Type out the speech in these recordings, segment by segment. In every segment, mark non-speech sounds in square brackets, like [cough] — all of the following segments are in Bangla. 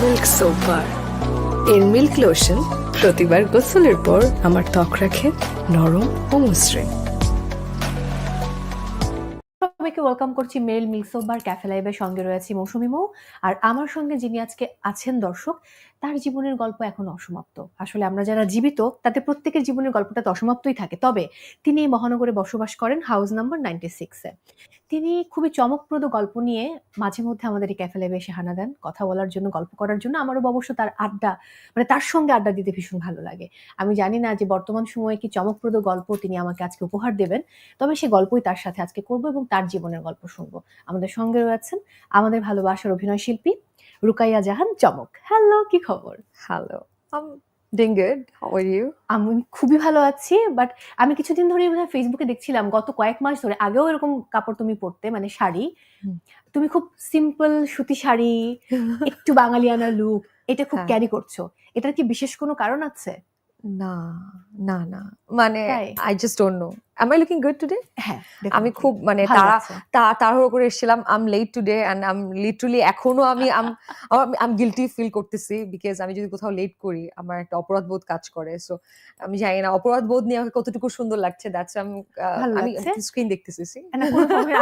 মিল্ক সোপ এর মিল্ক লোশন প্রতিবার গোসলের পর আমার ত্বক রাখে নরম ও মসৃণ সবাইকে ওয়েলকাম করছি মেল মিলসো বার ক্যাফে লাইভের সঙ্গে রয়েছে মৌসুমি মৌ। আর আমার সঙ্গে যিনি আজকে আছেন দর্শক তার জীবনের গল্প এখন অসমাপ্ত। আসলে আমরা যারা জীবিত, তাতে প্রত্যেকের জীবনের গল্পটা তো অসমাপ্তই থাকে। তবে তিনি এই মহানগরে বসবাস করেন হাউস নাম্বার নাইনটি সিক্সে তিনি খুবই চমকপ্রদ গল্প নিয়ে মাঝে মধ্যে আমাদের এই ক্যাফে লাইভে এসে হানা দেন। কথা বলার জন্য, গল্প করার জন্য আমারও অবশ্য তার আড্ডা মানে তার সঙ্গে আড্ডা দিতে ভীষণ ভালো লাগে। আমি জানি না যে বর্তমান সময়ে কি চমকপ্রদ গল্প তিনি আমাকে আজকে উপহার দেবেন, তবে সে গল্পই তার সাথে আজকে করব এবং তার জীবনের গল্প শুনব। আমাদের সঙ্গে রয়েছেন আমাদের ভালোবাসার অভিনয় শিল্পী রুকাইয়া জাহান চমক। হ্যালো, কি খবর? Hello. I'm doing good how are you আমি খুবই ভালো আছি বাট আমি কিছুদিন ধরে বোধহয় ফেসবুকে দেখছিলাম গত কয়েক মাস ধরে আগেও এরকম কাপড় তুমি পরতে মানে শাড়ি তুমি খুব সিম্পল সুতি শাড়ি [laughs] একটু বাঙালিয়ানা লুক এটা খুব। ক্যারি করছ। এটার কি বিশেষ কোনো কারণ আছে? না না না। মানে I just don't know am I looking good today হ্যাঁ আমি খুব মানে তারা তাড়াহুড়ো করে এসেছিলাম। I'm late today and I'm literally এখনও আমি আম আম গিলটি ফিল করতেছি বিকজ আমি যদি কোথাও লেট করি আমার একটা অপরাধ বোধ কাজ করে। সো আমি জানি না অপরাধ বোধ নিয়ে আমাকে কতটুকু সুন্দর লাগছে। দ্যাটস আমি আমি স্ক্রিন দেখতেছি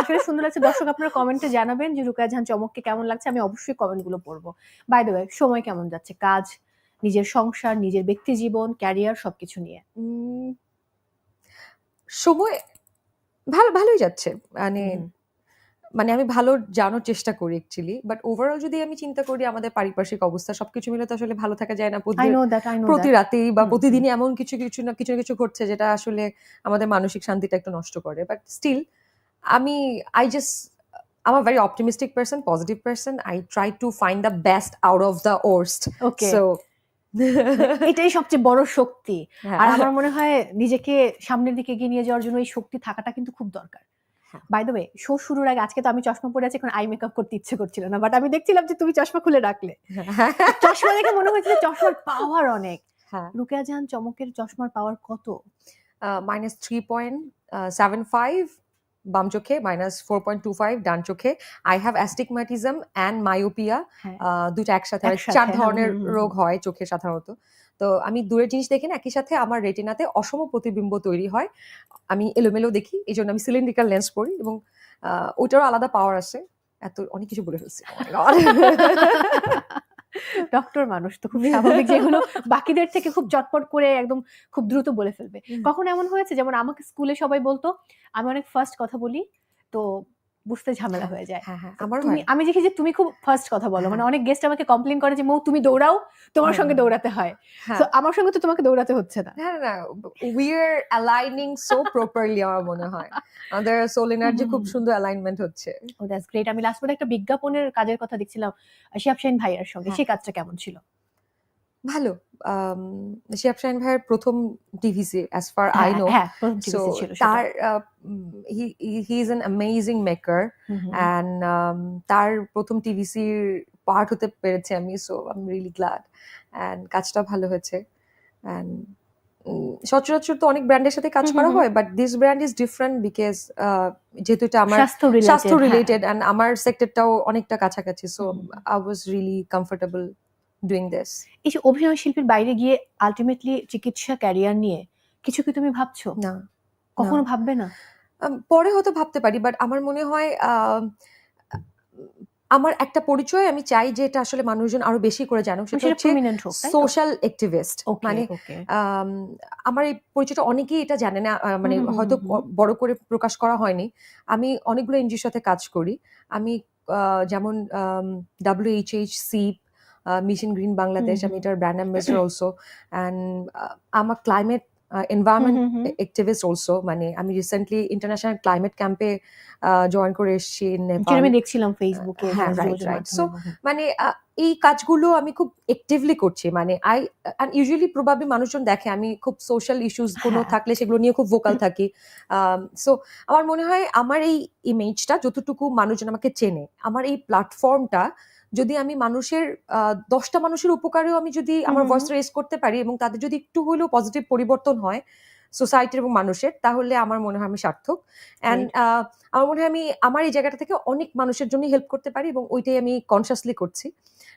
আসলে সুন্দর লাগছে। দর্শক আপনারা কমেন্টে জানাবেন যে রুকায়া জাহান চমককে কেমন লাগছে। আমি অবশ্যই কমেন্টগুলো পড়ব। বাই দ্য ওয়ে সময় কেমন যাচ্ছে? কাজ? নিজের সংসার নিজের ব্যক্তি জীবন ক্যারিয়ার সবকিছু নিয়ে। সময় ভালো ভালোই যাচ্ছে। মানে মানে আমি ভালো জানার চেষ্টা করি অ্যাকচুয়ালি বাট ওভারঅল যদি আমি চিন্তা করি আমাদের পারিপার্শ্বিক অবস্থা সবকিছু মিলে তো আসলে ভালো থাকা যায় না। আই প্রতি আই রাতেই বা প্রতিদিনই এমন কিছু কিছু না কিছু না কিছু ঘটছে যেটা আসলে আমাদের মানসিক শান্তিটা একটু নষ্ট করে। বাট স্টিল আমি I just I'm a very optimistic person, positive person. I try to find the best out of the worst. Okay So, এটাই সবচেয়ে বড় শক্তি। হ্যাঁ। আর আমার মনে হয় নিজেকে সামনের দিকে এগিয়ে নিয়ে যাওয়ার জন্য এই শক্তি থাকাটা কিন্তু খুব দরকার। হ্যাঁ। বাই দ্য ওয়ে শো শুরুর আগে আজকে তো আমি চশমা পরে আছি এখন আই মেকআপ করতে ইচ্ছে করছিল না বাট আমি দেখছিলাম যে তুমি চশমা খুলে রাখলে। চশমা দেখে মনে হয়েছে যে চশমার পাওয়ার অনেক। হ্যাঁ। রুকেয়া জাহান চমকের চশমার পাওয়ার কত? Minus three point seven five বাম চোখে minus four point two five ডান চোখে I have astigmatism and myopia হ্যাঁ। দুটো একসাথে চার ধরনের হুম, হুম, রোগ হয় চোখে সাধারণত। তো আমি দূরের জিনিস দেখি না একই সাথে আমার রেটিনাতে অসম প্রতিবিম্ব তৈরি হয়। আমি এলোমেলো দেখি এই জন্য আমি সিলিন্ড্রিক্যাল লেন্স পরি এবং ওইটারও আলাদা পাওয়ার আছে এত অনেক কিছু বলে ফেলছি। Oh. [laughs] ডক্টর মানুষ তো খুব স্বাভাবিক যেগুলো বাকিদের থেকে খুব চটপট করে একদম খুব দ্রুত বলে ফেলবে। কখন এমন হয়েছে যেমন আমাকে স্কুলে সবাই বলতো আমি অনেক ফার্স্ট কথা বলি তো বুঝতে ঝামেলা হয়ে যায়। হ্যাঁ হ্যাঁ আমার তুমি আমি দেখি যে তুমি খুব ফার্স্ট কথা বলো। মানে হ্যাঁ। অনেক গেস্ট আমাকে কমপ্লেন করে যে মৌ তুমি দৌড়াও তোমার হ্যাঁ, সঙ্গে হ্যাঁ। দৌড়াতে হয়। তো আমার সঙ্গে তো তোমাকে দৌড়াতে হচ্ছে না। না না we are aligning so properly আমার মনে হয়। আমাদের সোল এনার্জি খুব সুন্দর অ্যালাইনমেন্ট হচ্ছে। ও দ্যাটস গ্রেট আমি লাস্ট একটা বিজ্ঞাপনের কাজের কথা দেখছিলাম শিয়াব শাহিন ভাইয়ার সঙ্গে। সেই কাজটা কেমন ছিল? ভালো শিয়াব শাহিন ভাইয়ের প্রথম টিভিসি অ্যাজ ফার আই হ্যাঁ, নো হ্যাঁ প্রথম সো TVC ছিল সেটা। তার he is an amazing maker hmm, hmm, hmm. And তার প্রথম টিভিসির পার্ট হতে পেরেছি আমি so I am really glad and কাজটা ভালো হয়েছে অ্যান্ড সচরাচর তো অনেক ব্র্যান্ডের সাথে কাজ হুম, করা হুম, হয় but this brand is different because যেহেতু এটা আমার স্বাস্থ্য related, স্বাস্থ্য। রিলেটেড অ্যান্ড আমার সেক্টরটাও অনেকটা কাছাকাছি so hmm. I was really comfortable doing this এই যে অভিনয় শিল্পীর বাইরে গিয়ে আলটিমেটলি চিকিৎসা ক্যারিয়ার নিয়ে কিছু কি তুমি ভাবছ? না। কখনো ভাববে না? পরে হয়তো ভাবতে পারি বাট আমার মনে হয় আম, আমার একটা পরিচয় আমি চাই যে এটা আসলে মানুষজন আরও বেশি করে জানুক সেটা হচ্ছে? সোশ্যাল অ্যাক্টিভিস্ট মানে আমার এই পরিচয়টা অনেকেই এটা জানে না মানে হয়তো বড় করে প্রকাশ করা হয়নি। আমি অনেকগুলো এনজিওর সাথে কাজ করি। আমি যেমন ডাব্লিউএইচএইচ সিপ মিশন গ্রিন বাংলাদেশ আমি এটার ব্র্যান্ড অ্যাম্বাসডার অলসো অ্যান্ড আমার ক্লাইমেট এনভায়রনমেন্ট। অ্যাক্টিভিস্ট অলসো মানে আমি রিসেন্টলি ইন্টারন্যাশনাল ক্লাইমেট ক্যাম্পে জয়েন করে এসেছি নেপাল আমি দেখছিলাম ফেসবুকে হ্যাঁ, right. মাধ্যমে। So, হুম, মানে এই কাজগুলো আমি খুব অ্যাক্টিভলি করছি মানে আই অ্যান্ড ইউজুয়ালি প্রবাবলি মানুষজন দেখে আমি খুব সোশ্যাল ইস্যুস কোনো হ্যাঁ। থাকলে সেগুলো নিয়ে খুব ভোকাল থাকি সো আমার মনে হয় আমার এই ইমেজটা যতটুকু মানুষজন আমাকে চেনে আমার এই প্ল্যাটফর্মটা যদি আমি মানুষের দশটা মানুষের উপকারেও আমি যদি আমার। ভয়েস রেজ করতে পারি এবং তাদের যদি একটু হলেও পজিটিভ পরিবর্তন হয় সোসাইটির এবং মানুষের তাহলে আমার মনে হয় আমি সার্থক। অ্যান্ড আমার মনে হয় আমি আমার এই জায়গাটা থেকে অনেক মানুষের জন্য হেল্প করতে পারি এবং ওইটাই আমি কনসিয়াসলি করছি।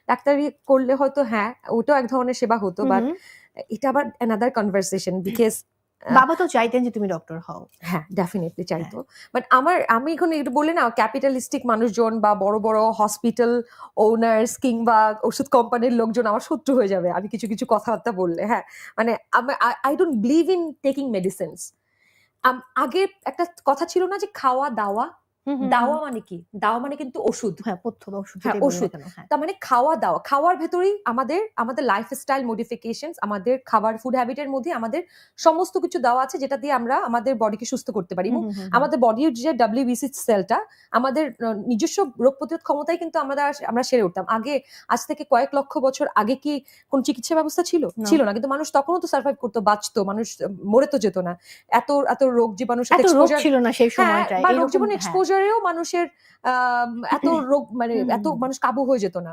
ডাক্তারি করলে হয়তো হ্যাঁ ওটাও এক ধরনের সেবা হতো বাট এটা আবার অ্যানাদার কনভারসেশন বিকজ বাবা তো চাইতেন যে তুমি ডক্টর হও। হ্যাঁ ডেফিনেটলি চাইতো। বাট আমার আমি এখন একটু বলে না ক্যাপিটালিস্টিক মানুষজন বা বড় বড় হসপিটাল ওনার্স কিংবা ওষুধ কোম্পানির লোকজন আমার শত্রু হয়ে যাবে। আমি কিছু কিছু কথাবার্তা বললে হ্যাঁ। মানে I don't believe in taking medicines আগে একটা কথা ছিল না যে খাওয়া দাওয়া দাওয়া মানে কি? দাওয়া মানে কিন্তু ওষুধ। হ্যাঁ পথ্য বা ওষুধ হ্যাঁ, ওষুধ। হ্যাঁ। তার মানে খাওয়া দাওয়া। খাওয়ার ভেতরেই আমাদের আমাদের লাইফস্টাইল মডিফিকেশন আমাদের খাবার ফুড হ্যাবিটের মধ্যে আমাদের সমস্ত কিছু দেওয়া আছে যেটা দিয়ে আমরা আমাদের বডিকে সুস্থ করতে পারি। এবং আমাদের বডির যে ডাব্লিউবিসি সেলটা আমাদের নিজস্ব রোগ প্রতিরোধ ক্ষমতায় কিন্তু আমরা আমরা সেরে উঠতাম। আগে আজ থেকে কয়েক লক্ষ বছর আগে কি কোন চিকিৎসা ব্যবস্থা ছিল। ছিল না। কিন্তু মানুষ তখনও তো সার্ভাইভ করতো বাঁচতো মানুষ মরে তো যেত না। এত এত রোগ জীবাণুর সাথে exposure- ছিল না সেই হ্যাঁ, সময়টায়। রোগ এরকম- জীবন হ্যাঁ। মানুষের এত রোগ মানে এত মানুষ কাবু হয়ে যেত না।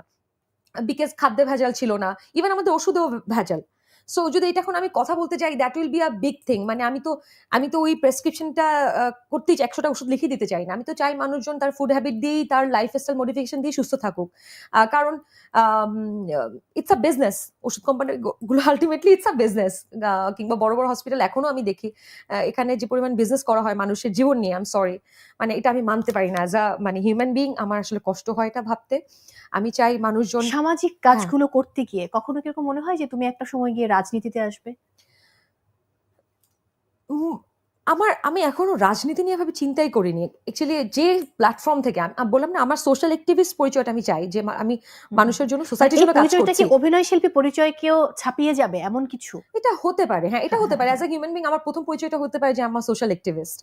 বিকজ খাদ্যে ভেজাল ছিল না। ইভেন আমাদের ওষুধেও ভেজাল। সো যদি এটা এখন আমি কথা বলতে চাই that will be a big thing মানে আমি তো আমি তো ওই প্রেসক্রিপশনটা করতেই একশোটা ওষুধ লিখে দিতে চাই না। আমি তো চাই মানুষজন তার ফুড হ্যাবিট দিয়েই তার লাইফ স্টাইল মডিফিকেশন দিয়ে সুস্থ থাকুক। কারণ ইটস আ বিজনেস ওষুধ কোম্পানি গুলো আলটিমেটলি ইটস আ বিজনেস কিংবা বড় বড় হসপিটাল এখনও আমি দেখি এখানে যে পরিমাণ বিজনেস করা হয় মানুষের জীবন নিয়ে আম সরি মানে এটা আমি মানতে পারি না. অ্যাজ আ মানে হিউম্যান বিং আমার আসলে কষ্ট হয় এটা ভাবতে। আমি চাই মানুষজন সামাজিক কাজগুলো করতে গিয়ে কখনো কীরকম মনে হয় যে তুমি একটা সময় গিয়ে রাজনীতিতে আসবে? আমার আমি এখনও রাজনীতি নিয়ে ভাবে চিন্তাই করিনি। অ্যাকচুয়ালি যে প্ল্যাটফর্ম থেকে আমি বললাম না আমার সোশ্যাল অ্যাক্টিভিস্ট পরিচয়টা আমি চাই যে আমি মানুষের জন্য সোসাইটির জন্য কাজ করছি। অভিনয় শিল্পী পরিচয়কেও ছাপিয়ে যাবে এমন কিছু? এটা হতে পারে হ্যাঁ এটা হতে পারে। অ্যাজ এ হিউম্যান বিং আমার প্রথম পরিচয়টা হতে পারে যে আমার সোশ্যাল অ্যাক্টিভিস্ট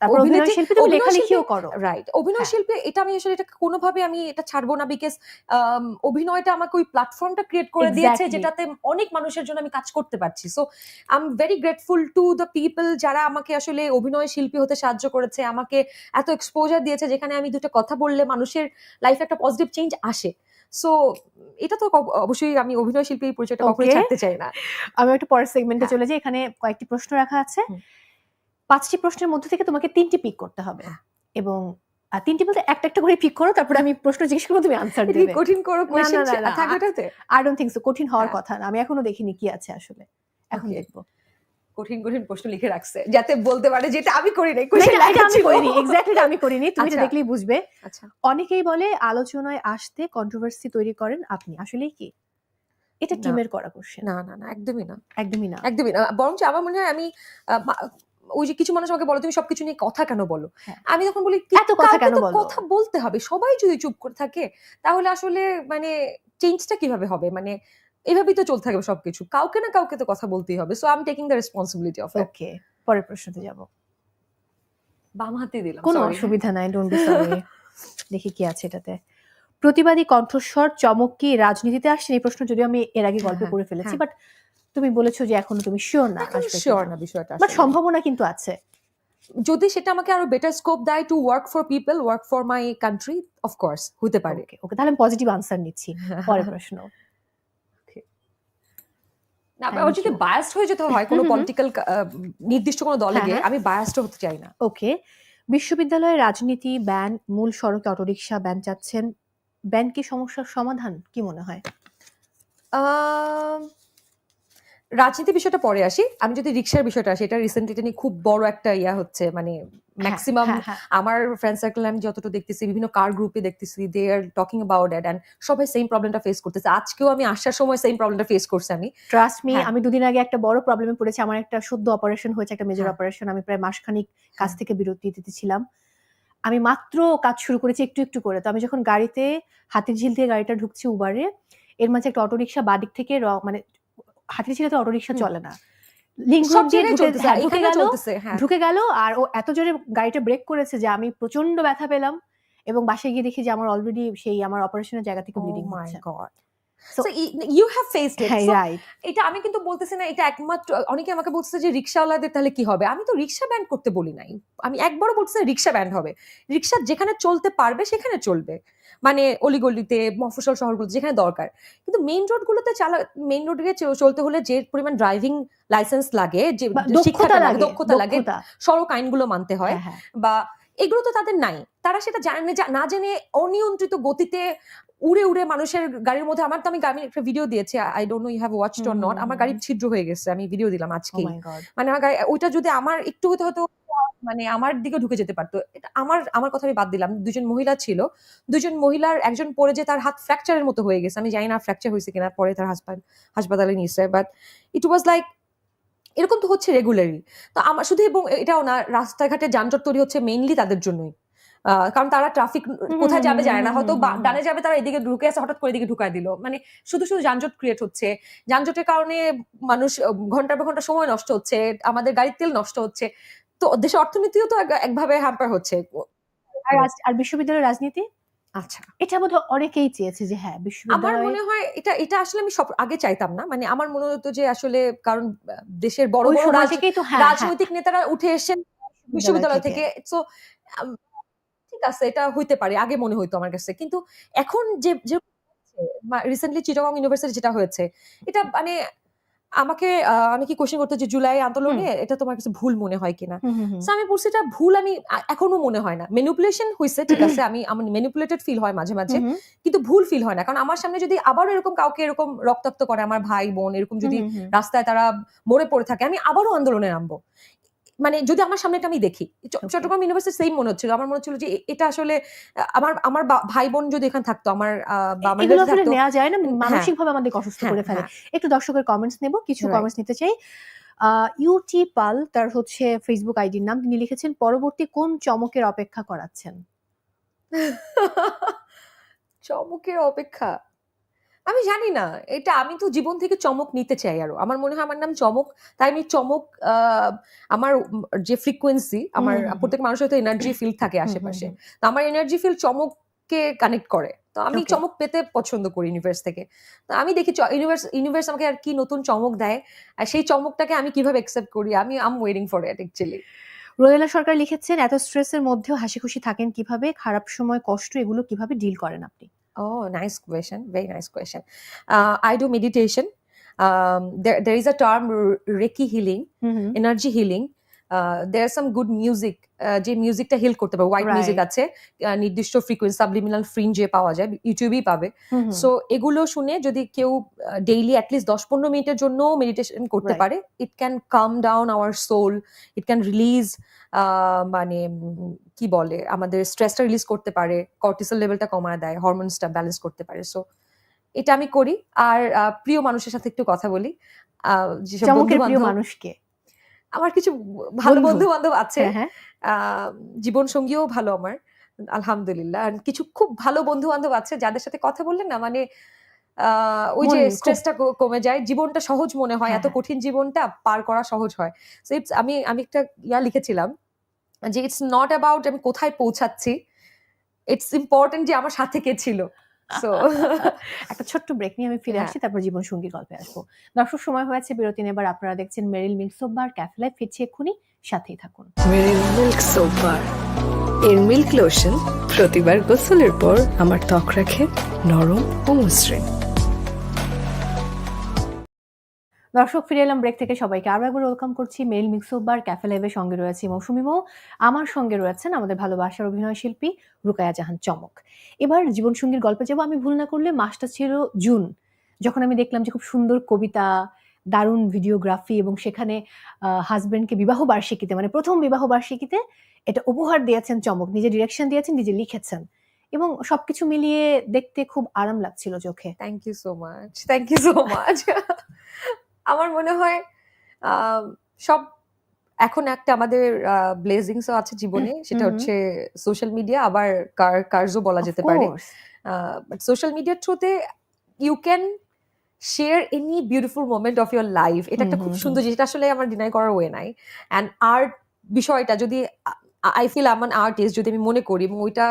তারপর অভিনয় শিল্পী তুমি লেখালেখিও করো। রাইট অভিনয় হ্যাঁ। শিল্পী এটা আমি আসলে এটা কোনোভাবে আমি এটা ছাড়বো না বিকজ অভিনয়টা আমাকে ওই প্ল্যাটফর্মটা ক্রিয়েট করে দিয়েছে যেটাতে অনেক মানুষের জন্য আমি কাজ করতে পারছি। So I am very grateful to the people যারা আমাকে আসলে অভিনয় শিল্পী হতে সাহায্য করেছে আমাকে এত এক্সপোজার দিয়েছে যেখানে আমি দুটো কথা বললে মানুষের লাইফে একটা পজিটিভ চেঞ্জ আসে। সো এটা তো অবশ্যই আমি অভিনয় শিল্পী পরিচয়টা কখনোই ছাড়তে চাই না। আমি একটা পরের সেগমেন্টে হ্যাঁ। চলে যাই এখানে কয়েকটি প্রশ্ন রাখা আছে। পাঁচটি প্রশ্নের মধ্যে থেকে তোমাকে তিনটি পিক করতে হবে। হ্যাঁ। এবং আহ, তিনটি বলতে একটা একটা করে পিক করো তারপরে আমি প্রশ্ন জিজ্ঞেস করব তুমি আনসার দেবে। কঠিন করো কোয়েশ্চেন থাকবে আই ডোন্ট থিংক সো কঠিন হওয়ার হ্যাঁ। কথা না। আমি এখনও দেখিনি কি আছে আসলে। এখন দেখব। কঠিন কঠিন প্রশ্ন লিখে রাখছে যাতে বলতে পারে যেটা আমি করি নাই আমি ছিল। করিনি এক্স্যাক্টলি আমি করিনি তুমি এটা আচ্ছা। দেখলেই বুঝবে। আচ্ছা। অনেকেই বলে আলোচনায় আসতে কন্ট্রোভার্সি তৈরি করেন আপনি আসলেই কি? এটা টিমের করা কোশ্চেন না না না একদমই না। একদমই না। একদমই না। বরঞ্চ আমার মনে হয় আমি ওই যে কিছু মানুষ আমাকে বলো তুমি সবকিছু নিয়ে কথা কেন বলো? হ্যাঁ। আমি তখন বলি এত কথা কেন বলো? কথা বলতে হবে। সবাই যদি চুপ করে থাকে তাহলে আসলে মানে চেঞ্জটা কীভাবে হবে? মানে এভাবেই তো চলতে থাকবে সবকিছু। কাউকে না কাউকে তো কথা বলতেই হবে। So I am taking the responsibility of okay পরের প্রশ্নতে যাব। বাম হাতে দিলাম কোনো অসুবিধা নাই ডোন্ট বি সরি দেখি কি আছে এটাতে। প্রতিবাদী কণ্ঠস্বর চমক কি রাজনীতিতে আসছেন এই প্রশ্ন যদিও আমি এর আগে গল্পে হ্যাঁ, করে ফেলেছি হ্যাঁ। বাট তুমি বলেছ যে এখনও তুমি শিওর না শিওর না। বিষয়টা বাট। সম্ভাবনা কিন্তু আছে। যদি সেটা আমাকে আরও বেটার স্কোপ দেয় to work for people work for my country of course হতে পারে। ওকে ওকে তাহলে আমি পজিটিভ আনসার নিচ্ছি। [laughs] পরের প্রশ্ন। না যদি বায়াসড হয়ে যেতে হয় [laughs] কোনো। পলিটিক্যাল নির্দিষ্ট কোনো দলে হ্যাঁ, গিয়ে। হ্যাঁ। আমি বায়াসড হতে চাই না। ওকে বিশ্ববিদ্যালয়ে রাজনীতি ব্যান মূল সড়কে অটোরিকশা ব্যান চাচ্ছেন। ব্যান কি সমস্যার সমাধান কি মনে হয়? রাজনীতি বিষয়টা পরে আসি। আমি যদি রিক্সার বিষয়টা আসি এটা রিসেন্টলি এটা নিয়ে খুব বড় একটা ইয়া হচ্ছে মানে ম্যাক্সিমাম হ্যাঁ, হ্যাঁ, আমার ফ্রেন্ড সার্কেল আমি যতটুকু দেখতেছি বিভিন্ন কার গ্রুপে দেখতেছি they are talking about it and সবাই সেম প্রবলেমটা ফেস করতেছে আজকেও আমি আসার সময় সেম প্রবলেমটা ফেস করছি আমি ট্রাস্ট মি হ্যাঁ। আমি দুদিন আগে একটা বড় প্রবলেমে পড়েছি আমার একটা শুদ্ধ অপারেশন হয়েছে একটা মেজর। অপারেশন আমি প্রায় মাসখানিক কাজ। থেকে বিরতি দিতেছিলাম আমি মাত্র কাজ শুরু করেছি একটু একটু করে তো আমি যখন গাড়িতে হাতির ঝিল দিয়ে গাড়িটা ঢুকছি উবারে এর মাঝে একটা অটোরিকশা বাদিক থেকে র- মানে হাতির ঝিলে তো অটোরিকশা। চলে না লিঙ্ক সব রোড দিয়ে ঢুকে- চলতেছে হ্যাঁ, ঢুকে গেল হ্যাঁ। ঢুকে গেল আর ও এত জোরে গাড়িটা ব্রেক করেছে যে আমি প্রচণ্ড ব্যথা পেলাম এবং বাসায় গিয়ে দেখি যে আমার অলরেডি সেই আমার অপারেশনের জায়গা থেকে Oh ব্লিডিং my হচ্ছে। ইউ হ্যাভ ফেসড ইট এটা আমি কিন্তু বলতেছি না এটা একমাত্র অনেকে আমাকে বলতেছে যে রিক্সাওয়ালাদের তাহলে কি হবে? আমি তো রিক্সা ব্যান্ড করতে বলি নাই। আমি একবারও বলতেছি রিক্সা ব্যান্ড হবে। রিক্সা যেখানে চলতে পারবে সেখানে চলবে। মানে অলিগলিতে মফস্বল শহরগুলোতে যেখানে দরকার। কিন্তু মেইন রোডগুলোতে চালা মেইন রোডে চলতে হলে যে পরিমাণ ড্রাইভিং লাইসেন্স লাগে যে শিক্ষাটা লাগে দক্ষতা লাগে সড়ক আইনগুলো মানতে হয়। হ্যাঁ, হ্যাঁ। বা এগুলো তো তাদের নাই। তারা সেটা জানে না জেনে অনিয়ন্ত্রিত গতিতে উড়ে উড়ে মানুষের গাড়ির মধ্যে আমার তো আমি আমি একটা ভিডিও দিয়েছি I don't know you have watched or not আমার গাড়ি ছিদ্র হয়ে গেছে আমি ভিডিও দিলাম Oh আজকে মানে আমার গাড়ি ওইটা যদি আমার একটু হতে হতো মানে আমার দিকে ঢুকে যেতে পারতো। এটা আমার আমার কথা আমি বাদ দিলাম। দুজন মহিলা ছিল। দুজন মহিলার একজন পরে যে তার হাত ফ্র্যাকচারের মতো হয়ে গেছে। আমি জানি না ফ্র্যাকচার হয়েছে কিনা পরে তার হাসপাতাল হাসপাতালে নিয়েছে বাট ইট ওয়াজ লাইক এরকম তো হচ্ছে রেগুলারই তো আমার শুধু এবং এটাও না রাস্তাঘাটে যানজট তৈরি হচ্ছে মেইনলি তাদের জন্যই। আহ, কারণ তারা ট্রাফিক কোথায় যাবে জানে না। হয়তো বা- ডানে যাবে তারা এদিকে ঢুকে আসে হঠাৎ করে এদিকে ঢুকায় দিল। মানে শুধু শুধু যানজট ক্রিয়েট হচ্ছে। যানজটের কারণে মানুষ ঘণ্টার পর ঘণ্টা সময় নষ্ট হচ্ছে। আমাদের গাড়ির তেল নষ্ট হচ্ছে। তো দেশের অর্থনীতিও তো একভাবে হ্যাম্পার হচ্ছে। আর বিশ্ববিদ্যালয়ের রাজনীতি? আচ্ছা। এটা বোধহয় অনেকেই চেয়েছে যে হ্যাঁ আমার মনে হয় এটা এটা আসলে আমি সব আগে চাইতাম না। মানে আমার মনে হতো যে আসলে কারণ দেশের বড় বড় তো হ্যাঁ হ্যাঁ, রাজনৈতিক নেতারা উঠে এসেছেন বিশ্ববিদ্যালয় থেকে। সো ঠিক আছে এটা হইতে পারে আগে মনে হইতো আমার কাছে। কিন্তু এখন যে যে রিসেন্টলি চিটাগং ইউনিভার্সিটি যেটা হয়েছে এটা মানে আমাকে অনেকে কোশ্চেন করতে যে জুলাই আন্দোলনে এটা তোমার কাছে ভুল মনে হয় কিনা। So আমি বলছি এটা ভুল আমি এখনও মনে হয় না। ম্যানিপুলেশন হয়েছে ঠিক আছে আমি আমার ম্যানিপুলেটেড ফিল হয় মাঝে মাঝে। কিন্তু ভুল ফিল হয় না কারণ আমার সামনে যদি আবারও এরকম কাউকে এরকম রক্তাক্ত করে আমার ভাই বোন এরকম যদি রাস্তায় তারা মরে পড়ে থাকে আমি আবারও আন্দোলনে নামবো। মানে যদি আমার সামনে এটা আমি দেখি চট্টগ্রাম ইউনিভার্সিটি সেম মনে হচ্ছিল। আমার মনে হচ্ছিল যে এটা আসলে আমার আমার ভাই বোন যদি এখানে থাকতো আমার এগুলো আসলে নেওয়া যায় না হ্যাঁ। মানসিক ভাবে আমাদেরকে অসুস্থ হ্যাঁ, করে ফেলে। হ্যাঁ। একটু দর্শকের কমেন্টস নেব কিছু কমেন্টস নিতে চাই। ইউটি পাল তার হচ্ছে ফেসবুক আইডির নাম তিনি লিখেছেন পরবর্তী কোন চমকের অপেক্ষা করাচ্ছেন? [laughs] চমকের অপেক্ষা? আমি জানি না। এটা আমি তো জীবন থেকে চমক নিতে চাই আরও। আমার মনে হয় আমার নাম চমক তাই আমি চমক আমার যে ফ্রিকোয়েন্সি আমার প্রত্যেক মানুষের তো এনার্জি ফিল থাকে আশেপাশে। তো আমার এনার্জি ফিল চমককে কানেক্ট করে। তো আমি চমক পেতে পছন্দ করি ইউনিভার্স থেকে। তো আমি দেখি ইউনিভার্স ইউনিভার্স আমাকে আর কি নতুন চমক দেয়? আর সেই চমকটাকে আমি কীভাবে অ্যাকসেপ্ট করি? আমি I'm waiting for it actually Roela Sarkar লিখেছেন এত স্ট্রেসের মধ্যেও হাসি খুশি থাকেন কীভাবে? খারাপ সময় কষ্ট এগুলো কীভাবে ডিল করেন আপনি? Oh, nice question. Very nice question. Uh, I do meditation. Um, there, there is a term Reiki healing, energy healing. Some good music. Uh, যে মিউজিকটা হিল করতে পারে হোয়াইট মিউজিক আছে নির্দিষ্ট ফ্রিকোয়েন্সি সাবলিমিনাল ফ্রিন যে পাওয়া যায় ইউটিউবেই পাবে। সো এগুলো শুনে যদি কেউ ডেইলি অ্যাটলিস্ট দশ পনেরো মিনিটের জন্য মেডিটেশন করতে পারে it can calm down our soul it can release মানে কি বলে আমাদের স্ট্রেসটা রিলিজ করতে পারে কর্টিসল লেভেলটা কমায় দেয় হরমোনসটা ব্যালেন্স করতে পারে। সো এটা আমি করি। আর প্রিয় মানুষের সাথে একটু কথা বলি যেসব মানুষকে। আমার কিছু ভালো বন্ধু। বন্ধু বান্ধব আছে। হ্যাঁ হ্যাঁ। জীবন সঙ্গীও ভালো আমার আলহামদুলিল্লাহ। আর কিছু খুব ভালো বন্ধু বান্ধব আছে যাদের সাথে কথা বললে না মানে আহ, ওই যে স্ট্রেসটা কমে যায়। জীবনটা সহজ মনে হয় হ্যাঁ, এত। কঠিন জীবনটা পার করা সহজ হয়। আমি আমি একটা ইয়া লিখেছিলাম যে ইটস নট অ্যাবাউট আমি কোথায় পৌঁছাচ্ছি ইটস ইম্পর্টেন্ট যে আমার সাথে কে ছিল। সো [laughs] একটা ছোট্ট ব্রেক নিয়ে আমি ফিরে হ্যাঁ। আসছি তারপর জীবন সঙ্গী গল্পে আসব। দর্শক সময় হয়েছে বিরতি এবার আপনারা দেখছেন মেরিল মিল্কসোবার ক্যাফে লাইভ ফিরছি এক্ষুনি সাথেই থাকুন। মেরিল মিল্ক সোপ বার এর মিল্ক লোশন প্রতিবার গোসলের পর আমার ত্বক রাখে নরম ও মসৃণ। দর্শক, ফিরে এলাম ব্রেক থেকে। সবাইকে আরও একবার ওয়েলকাম করছি মেল মিক্সোবার ক্যাফে লাইভের সঙ্গে রয়েছে মৌসুমি মৌ। আমার সঙ্গে রয়েছেন আমাদের ভালোবাসার অভিনয় শিল্পী রুকায়া জাহান চমক। এবার জীবন সঙ্গীর গল্পে যাব। আমি ভুল না করলে মাসটা ছিল জুন। যখন আমি দেখলাম যে খুব সুন্দর কবিতা, দারুণ ভিডিওগ্রাফি এবং সেখানে হাজবেন্ডকে বিবাহ বার্ষিকীতে মানে প্রথম বিবাহ বার্ষিকীতে এটা উপহার দিয়েছেন চমক। নিজে ডিরেকশন দিয়েছেন, নিজে লিখেছেন। এবং সবকিছু মিলিয়ে দেখতে খুব আরাম লাগছিল চোখে। Thank you so much thank you so much আমার মনে হয় সব এখন একটা আমাদের ব্লেজিংসও আছে জীবনে। সেটা হচ্ছে সোশ্যাল মিডিয়া আবার কার কার্যও বলা যেতে পারে. বাট সোশ্যাল মিডিয়ার থ্রুতে you can share any beautiful moment of your life এটা একটা খুব সুন্দর জিনিস। এটা আসলে আমার ডিনাই করার ওয়ে নাই। অ্যান্ড আর্ট বিষয়টা যদি আই ফিল আমার আর্টিস্ট যদি আমি মনে করি এবং ওইটা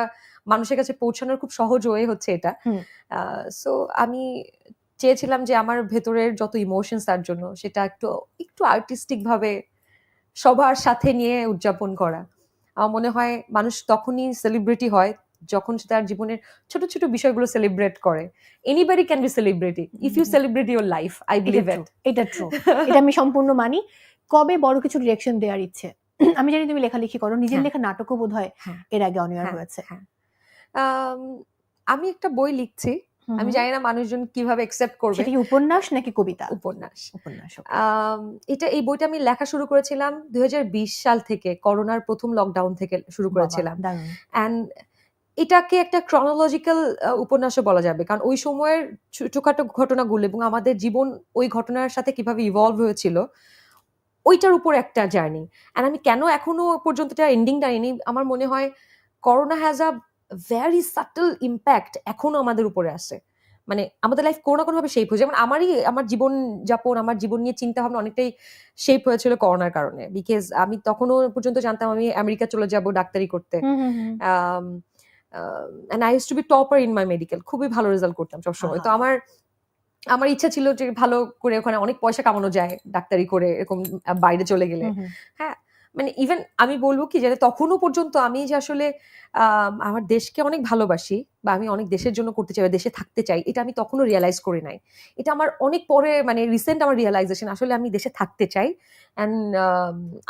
মানুষের কাছে পৌঁছানোর খুব সহজ ওয়ে হচ্ছে এটা। সো আমি চেয়েছিলাম যে আমার ভেতরের যত ইমোশনস তার জন্য সেটা একটু একটু আর্টিস্টিক ভাবে সবার সাথে নিয়ে উদযাপন করা। আমার মনে হয় মানুষ তখনই সেলিব্রিটি হয় যখন সে তার জীবনের ছোট ছোট বিষয়গুলো সেলিব্রেট করে। Anybody can be celebrity if you. Celebrate your life I believe it এটা ট্রু এটা আমি সম্পূর্ণ মানি। কবে বড় কিছু রিয়াকশন দেওয়ার ইচ্ছে? আমি জানি তুমি লেখালেখি করো নিজের হ্যাঁ। লেখা নাটকও বোধ হয়। হ্যাঁ। এর আগে অনিয়ার হ্যাঁ, হয়েছে। হ্যাঁ। আম, একটা বই লিখছি। আমি। জানি না মানুষজন কীভাবে একসেপ্ট করবে। সেটা কি উপন্যাস নাকি কবিতা? উপন্যাস। উপন্যাস এটা এই বইটা আমি লেখা শুরু করেছিলাম দুই হাজার বিশ সাল থেকে করোনার প্রথম লকডাউন থেকে শুরু করেছিলাম। অ্যান্ড এটাকে একটা ক্রনোলজিক্যাল উপন্যাসও বলা যাবে। কারণ ওই সময়ের ছোটখাটো ঘটনাগুলো এবং আমাদের জীবন ওই ঘটনার সাথে কীভাবে ইভলভ হয়েছিল ওইটার উপর একটা জার্নি অ্যান্ড আমি কেন এখনও পর্যন্ত এটা এন্ডিং জানিনি আমার মনে হয় corona has a very subtle impact এখনও আমাদের উপরে আসে। মানে আমাদের লাইফ কোনো না কোনোভাবে শেপ হয়েছে। যেমন আমারই আমার জীবন যাপন আমার জীবন নিয়ে চিন্তা ভাবনা অনেকটাই শেপ হয়েছিল করোনার কারণে। বিকজ আমি তখনও পর্যন্ত জানতাম আমি আমেরিকা চলে যাব ডাক্তারি করতে। used to be topper in my medical খুবই ভালো রেজাল্ট করতাম সবসময়। তো আমার আমার ইচ্ছা ছিল যে ভালো করে ওখানে অনেক পয়সা কামানো যায় ডাক্তারি করে এরকম বাইরে চলে গেলে। হুম। মানে ইভেন আমি বলব কি যে তখনও পর্যন্ত আমি যে আসলে আমার দেশকে অনেক ভালোবাসি বা আমি অনেক দেশের জন্য করতে চাই বা দেশে থাকতে চাই, এটা আমি তখনও রিয়েলাইজ করি নাই। এটা আমার অনেক পরে মানে রিসেন্ট আমার রিয়েলাইজেশন আসলে আমি দেশে থাকতে চাই and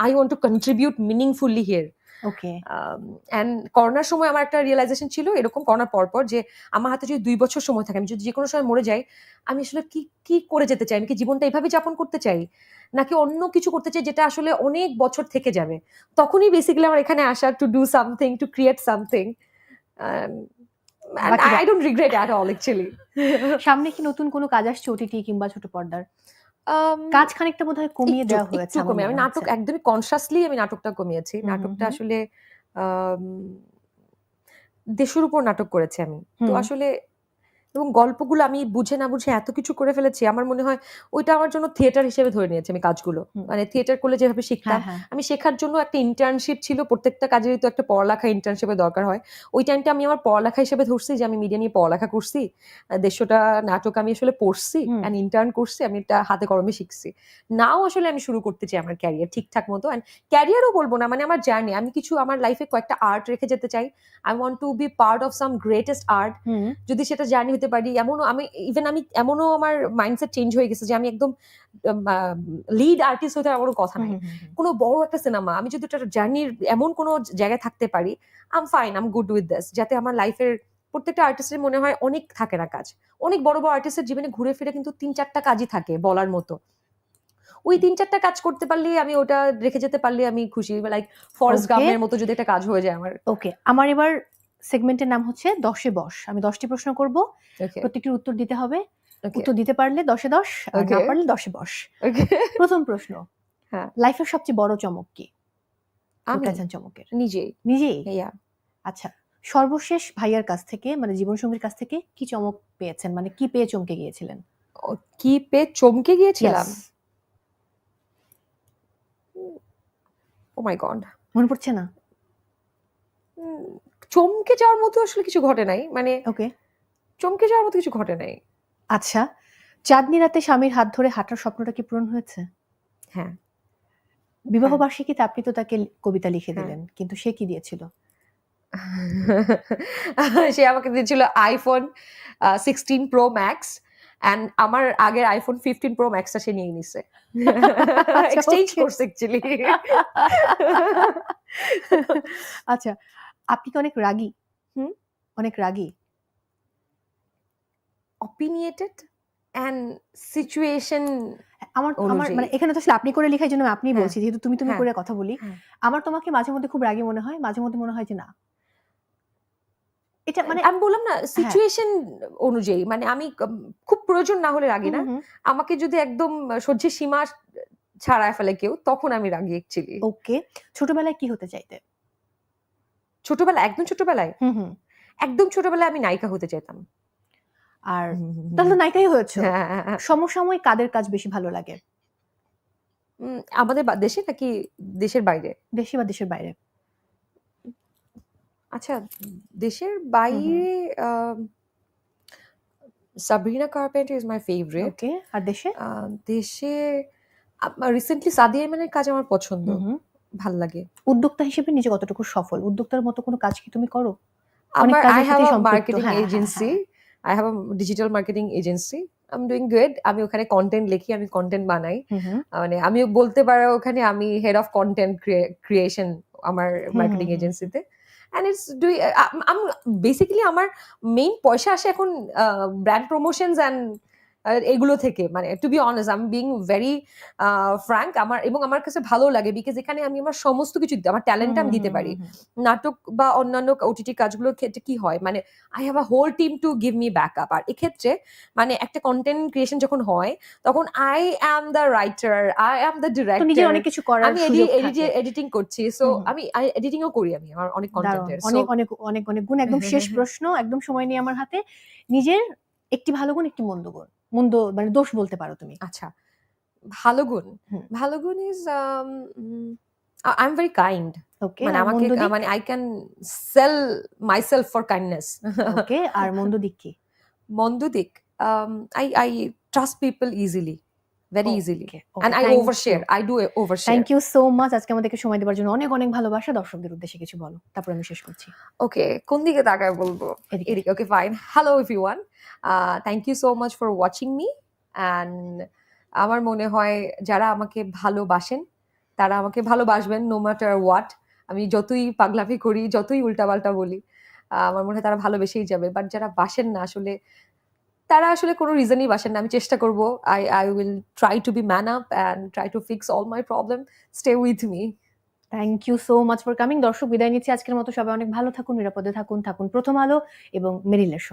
I want to contribute meaningfully here okay. And করোনার সময় আমার একটা রিয়েলাইজেশন ছিল এরকম করোনার পর পর যে আমার হাতে যদি দুই বছর সময় থাকে আমি যদি যে কোনো সময় মরে যাই আমি আসলে কি কি করে যেতে চাই? আমি কি জীবনটা এইভাবে যাপন করতে চাই? নাকি অন্য কিছু করতে চাই যেটা আসলে অনেক বছর থেকে যাবে? তখনই বেসিক্যালি আমার এখানে আসা to do something to create something I don't regret at all actually সামনে কি নতুন কোনো কাজ আসছে ওটিটি কিংবা ছোট পর্দার? কাজ খানিকটা বোধহয় কমিয়ে দেওয়া হয়েছে আমার কমে আমি মনে নাটক হচ্ছে। একদমই কনসাসলি আমি নাটকটা কমিয়েছি হুম, নাটকটা হুম। আসলে আম, দেশের উপর নাটক করেছি আমি তো হুম। আসলে এবং গল্পগুলো আমি বুঝে না বুঝে এত কিছু করে ফেলেছি আমার মনে হয় ওইটা আমার জন্য থিয়েটার হিসেবে ধরে নিয়েছি আমি কাজগুলো। মানে থিয়েটার করলে যেভাবে শিখতাম হ্যাঁ হ্যাঁ। আমি শেখার জন্য একটা ইন্টার্নশিপ ছিল প্রত্যেকটা কাজেরই তো একটা পড়ালেখা ইন্টার্নশিপের দরকার হয়। ওই টাইমটা আমি আমার পড়ালেখা হিসেবে ধরছি যে আমি মিডিয়া নিয়ে পড়ালেখা করছি আহ, দেড়শোটা নাটক আমি আসলে পড়ছি। অ্যান্ড ইন্টার্ন করছি আমি এটা হাতে কলমে শিখছি। নাও আসলে আমি শুরু করতে চাই আমার ক্যারিয়ার ঠিকঠাক মতো অ্যান্ড ক্যারিয়ারও বলব না মানে আমার জার্নি আমি কিছু আমার লাইফে কয়েকটা আর্ট রেখে যেতে চাই। I want to be part of some greatest art যদি সেটা জার্নি হতে পারি এমনও আমি ইভেন আমি এমনও আমার মাইন্ডসেট চেঞ্জ হয়ে গেছে যে আমি একদম লিড আর্টিস্ট হতে আমার কথা নাই। কোনো বড় একটা সিনেমা আমি যদি একটা জার্নির এমন কোনো জায়গায় থাকতে পারি I'm fine I'm good with this যাতে আমার লাইফের প্রত্যেকটা আর্টিস্টের মনে হয় অনেক থাকে না কাজ অনেক বড় বড় আর্টিস্টের জীবনে ঘুরে ফিরে কিন্তু তিন চারটা কাজই থাকে বলার মতো ওই তিন চারটা কাজ করতে পারলে আমি ওটা রেখে যেতে পারলে আমি খুশি লাইক ফরেস্ট. গামের মতো যদি একটা কাজ হয়ে যায় আমার ওকে আমার এবার সেগমেন্টের নাম হচ্ছে দশে বস। আমি দশটি প্রশ্ন করব। প্রত্যেকটির উত্তর দিতে হবে। উত্তর দিতে পারলে দশে দশ আর না পারলে দশে বস। প্রথম প্রশ্ন হ্যাঁ। লাইফের সবচেয়ে বড় চমক কি? চমকের। নিজেই। নিজেই? আচ্ছা সর্বশেষ ভাইয়ার কাছ থেকে মানে জীবনসঙ্গীর কাছ থেকে কি চমক পেয়েছেন? মানে কি পেয়ে চমকে গিয়েছিলেন? কি পেয়ে চমকে গিয়েছিলাম? ও মাই গড মনে পড়ছে না? চমকে যাওয়ার মতো আসলে কিছু ঘটে নাই। মানে ওকে। চমকে যাওয়ার মতো কিছু ঘটে নাই। আচ্ছা চাঁদনি রাতে স্বামীর হাত ধরে হাঁটার স্বপ্নটা কি পূরণ হয়েছে? হ্যাঁ। বিবাহ হ্যাঁ। বার্ষিকীতে আপনি তো তাকে কবিতা লিখে হ্যাঁ। দিলেন কিন্তু সে কি দিয়েছিল? [laughs] সে আমাকে দিয়েছিল iPhone sixteen pro max and আমার আগের আইফোন ফিফটিন প্রো ম্যাক্সটা সে নিয়ে নিছে। [laughs] এক্সচেঞ্জ করছে অ্যাকচুয়ালি [laughs] আচ্ছা আপনি কি অনেক রাগী? হুম? অনেক রাগী। অপিনিয়েটেড অ্যান্ড সিচুয়েশন আমার আমার মানে এখানে তো আসলে আপনি করে লেখার জন্য আপনি হ্যাঁ, বলছি যেহেতু তুমি তুমি হ্যাঁ, করে কথা বলি। হ্যাঁ। আমার তোমাকে মাঝে মধ্যে খুব রাগী মনে হয় মাঝে মধ্যে মনে হয় যে না। এটা মানে আমি বললাম না সিচুয়েশন অনুযায়ী মানে আমি খুব প্রয়োজন না হলে রাগি না। আমাকে যদি একদম সহ্যের সীমা ছাড়ায় ফেলে কেউ তখন আমি রাগি অ্যাকচুয়ালি ওকে ছোটবেলায় কি হতে চাইতে? ছোটবেলা একদম ছোটবেলায়? হুম হুম। একদম ছোটবেলায় আমি নায়িকা হতে চাইতাম। আর তাহলে তো নায়িকাই হয়েছে? হ্যাঁ, হ্যাঁ, হ্যাঁ। সমসাময়িক কাদের কাজ বেশি ভালো লাগে? আমাদের দেশে নাকি দেশের বাইরে? দেশে বা দেশের বাইরে? আচ্ছা দেশের বাইরে Sabrina carpenter is my favourite okay আর দেশে? দেশে রিসেন্টলি সাদিয়া ইমানের কাজ আমার পছন্দ। ভালো লাগে। উদ্যোক্তা হিসেবে নিজে কতটুকু সফল। উদ্যোক্তার মতো কোনো কাজ কি তুমি করো? আমার I have a marketing agency I have a digital marketing agency I am doing good আমি ওখানে কন্টেন্ট লিখি আমি কন্টেন্ট বানাই। মানে আমি বলতে পারো ওখানে আমি হেড অফ কন্টেন্ট ক্রিয়েশন আমার মার্কেটিং। এজেন্সিতে অ্যান্ড ইটস ডুই আমি বেসিক্যালি আমার মেইন পয়সা আসে এখন ব্র্যান্ড প্রমোশনস অ্যান্ড এগুলো থেকে। মানে টু বি অনেস্ট আমি বিং ভেরি ফ্র্যাঙ্ক আমার এবং আমার কাছে ভালো লাগে বিকজ এখানে আমি আমার সমস্ত কিছু আমার ট্যালেন্টটা আমি দিতে পারি। নাটক বা অন্যান্য ওটিটি কাজগুলোর ক্ষেত্রে কি হয়? মানে I have a whole team to give me backup আর এক্ষেত্রে মানে একটা কন্টেন্ট ক্রিয়েশন যখন হয় তখন I am the writer I am the director অনেক কিছু করার আমি। এডিটিং করছি। সো। আমি এডিটিংও করি আমি আমার অনেক। কন্টেন্টের অনেক অনেক অনেক অনেক গুণ। একদম [laughs] শেষ প্রশ্ন একদম সময় নিয়ে আমার হাতে। নিজের একটি ভালো গুণ একটি মন্দ গুণ। মন্দ মানে দোষ বলতে পারো তুমি। আচ্ছা ভালো গুণ। ভালো গুণ is I am very kind okay মানে আমাকে মানে I can sell myself for kindness okay আর মন্দ দিক কি? মন্দ দিক I I trust people easily very easily thank overshare. you. I do overshare. Thank you so much আজকে আমাদেরকে সময় দেওয়ার জন্য অনেক অনেক ভালোবাসা। দর্শকদের উদ্দেশ্যে কিছু বলো। তারপর আমি শেষ করছি। Okay, কোন দিকে তাকায় বলব? এদিকে। Okay fine hello everyone thank you so much for watching me and আমার মনে হয় যারা আমাকে ভালোবাসেন তারা আমাকে ভালোবাসবেন নো ম্যাটার হোয়াট আমি যতই পাগলামি করি যতই উল্টাপাল্টা বলি আমার মনে হয় তারা ভালোবেসেই যাবে। বাট যারা বাসেন না আসলে তারা আসলে কোনো রিজনই বাসেন না। আমি চেষ্টা করব I I will try to be man up and try to fix all my problem stay with me thank you so much for coming দর্শক, বিদায় নিচ্ছি। আজকের মতো সবাই অনেক ভালো থাকুন, নিরাপদে থাকুন থাকুন প্রথম আলো এবং মেরিলের